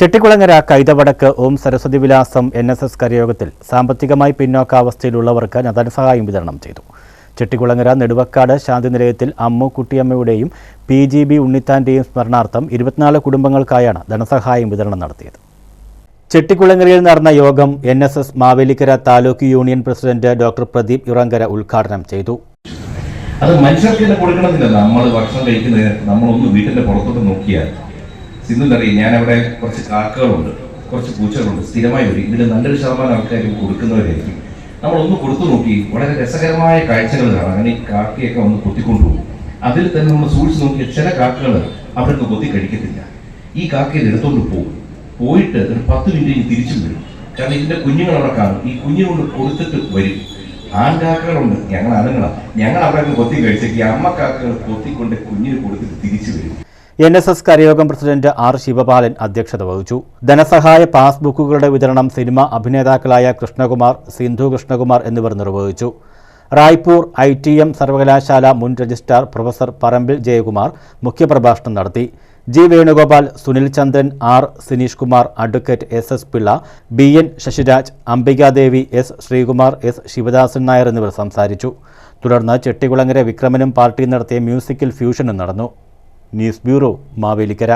ചെട്ടിക്കുളങ്ങര കൈതവടക്ക് ഓം സരസ്വതി വിലാസം N S S കരയോഗത്തിൽ സാമ്പത്തികമായി പിന്നോക്കാവസ്ഥയിലുള്ളവർക്ക് ധനസഹായം വിതരണം ചെയ്തു. ചെട്ടിക്കുളങ്ങര നെടുവക്കാട് ശാന്തി നിലയത്തിൽ അമ്മു കുട്ടിയമ്മയുടെയും പി ജി ബി ഉണ്ണിത്താന്റെയും സ്മരണാർത്ഥം ഇരുപത്തിനാല് കുടുംബങ്ങൾക്കായാണ് ധനസഹായം വിതരണം നടത്തിയത്. ചെട്ടിക്കുളങ്ങരയിൽ നടന്ന യോഗം N S S Mavelikkara taluk union president doctor Pradeep Irankara ഉദ്ഘാടനം ചെയ്തു. അത് മനുഷ്യർക്ക് കൊടുക്കണമെന്നില്ല നമ്മൾ ഭക്ഷണം കഴിക്കുന്നതിന് നമ്മളൊന്ന് വീട്ടിന്റെ പുറത്തോട്ട് നോക്കിയാൽ സിന്ധുന്തറിയും ഞാൻ അവിടെ കുറച്ച് കാക്കകളുണ്ട് കുറച്ച് പൂച്ചകളുണ്ട്. സ്ഥിരമായി വരും. ഇതിൽ നല്ലൊരു ശതമാനം ആൾക്കാർ കൊടുക്കുന്നവരായിരിക്കും. നമ്മളൊന്ന് കൊടുത്തു നോക്കി വളരെ രസകരമായ കാഴ്ചകൾ കാണാം. അങ്ങനെ ഈ കാക്കയൊക്കെ ഒന്ന് കൊത്തിക്കൊണ്ടുപോകും അതിൽ തന്നെ നമ്മൾ സൂക്ഷിച്ച് നോക്കിയ ചില കാക്കകൾ അവർക്ക് കൊത്തി കഴിക്കത്തില്ല. ഈ കാക്കയെ എടുത്തുകൊണ്ട് പോകും. പോയിട്ട് ഒരു പത്ത് മിനിറ്റ് തിരിച്ചു വരും. കാരണം ഇതിന്റെ കുഞ്ഞുങ്ങൾ അവിടെ കാണും. ഈ കുഞ്ഞുകൊണ്ട് കൊടുത്തിട്ട് വരും. ആൺകാക്കകളുണ്ട്. ഞങ്ങൾ ആണുങ്ങളാണ് ഞങ്ങൾ അവിടെ കൊത്തി കഴിച്ചേക്ക് അമ്മ കാക്കകൾ കൊത്തിക്കൊണ്ട് കുഞ്ഞിന് കൊടുത്തിട്ട് തിരിച്ചു വരും. N S S Karayogam president R Sivapalan അധ്യക്ഷത വഹിച്ചു. ധനസഹായ പാസ്ബുക്കുകളുടെ വിതരണം സിനിമ അഭിനേതാക്കളായ കൃഷ്ണകുമാർ സിന്ധു കൃഷ്ണകുമാർ എന്നിവർ നിർവഹിച്ചു. റായ്പൂർ ഐ ടി എം സർവകലാശാല മുൻ രജിസ്ട്രാർ പ്രൊഫസർ പറമ്പിൽ ജയകുമാർ മുഖ്യപ്രഭാഷണം നടത്തി. G Venugopal Sunil Chandran R Sineesh Kumar advocate S S Pillai B N Sasiraj Ambikadevi S Sreekumar S Sivadasan Nair എന്നിവർ സംസാരിച്ചു. തുടർന്ന് ചെട്ടികുളങ്ങര വിക്രമനും പാർട്ടിയും നടത്തിയ മ്യൂസിക്കൽ ഫ്യൂഷനും നടന്നു. News bureau Mavelikkara